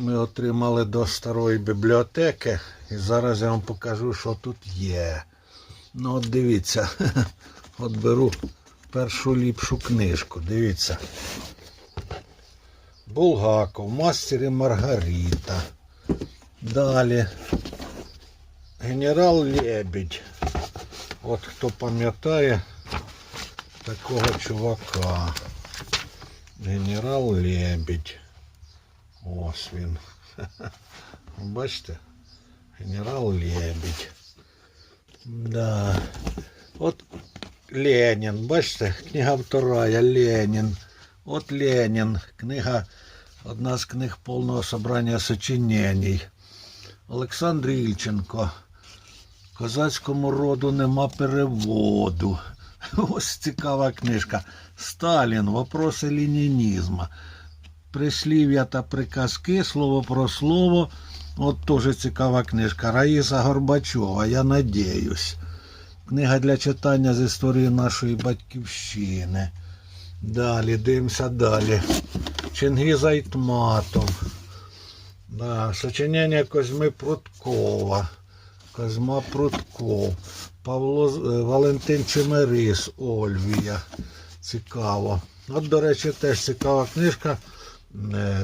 ми отримали до старої бібліотеки. І зараз я вам покажу, що тут є. Ну от дивіться. От беру першу ліпшу книжку. Дивіться. Булгаков, мастер і Маргарита. Далі. Генерал Лебідь. От хто пам'ятає такого чувака. Генерал Лебідь. Ось він. Бачите? Генерал Лебідь. Да. От Ленін, бачите, книга вторая, Ленін. От Ленін. Книга, одна з книг повного собрання сочинень. Олександр Ільченко. Козацькому роду нема переводу. Ось цікава книжка. Сталін. Вопроси ленінізму. Прислів'я та приказки, слово про слово. От теж цікава книжка. Раїса Горбачова, я надіюсь. Книга для читання з історії нашої батьківщини. Далі, дивимося далі. Чингіз Айтматов. Да, сочинення Козьми Пруткова. Козьма Прутков. Павло е, Валентин Чемерис, Ольвія. Цікаво. От, до речі, теж цікава книжка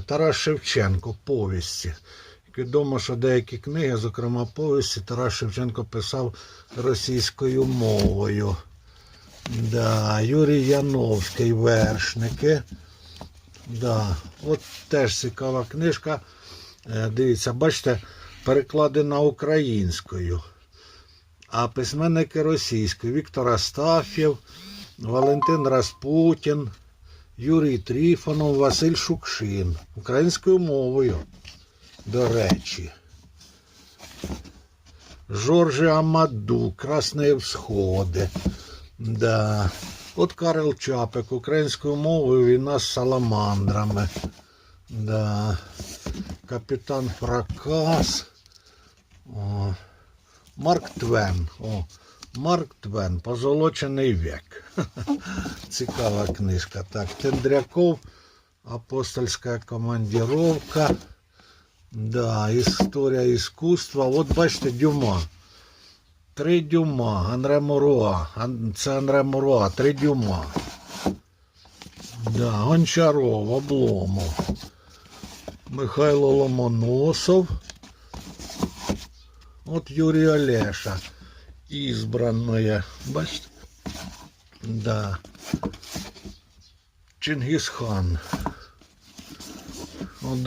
Тарас Шевченко, повісті. Відомо, що деякі книги, зокрема повісті, Тарас Шевченко писав російською мовою. Да, Юрій Яновський, вершники. Да. От теж цікава книжка. Е, Дивіться, бачите, перекладена українською. А письменники російською. Віктор Астафєв, Валентин Распутін, Юрій Тріфонов, Василь Шукшин. Українською мовою, до речі. Жоржі Амаду, Красні Всходи. Да. От Карл Чапик, українською мовою війна з саламандрами. Да. Капітан Фракас. О. Марк Твен. О. Марк Твен. Позолочений век. Цікава книжка. Так, Тендряков. Апостольська командировка. Да, історія іскусства. От бачите, Дюма. Три дюма. Анре Моруа. Ан- Це Анре Моруа. Три дюма. Да, Гончаров, Обломов. Михайло Ломоносов. От Юрій Олеша. Избранное. Бачите? Да. Чингисхан.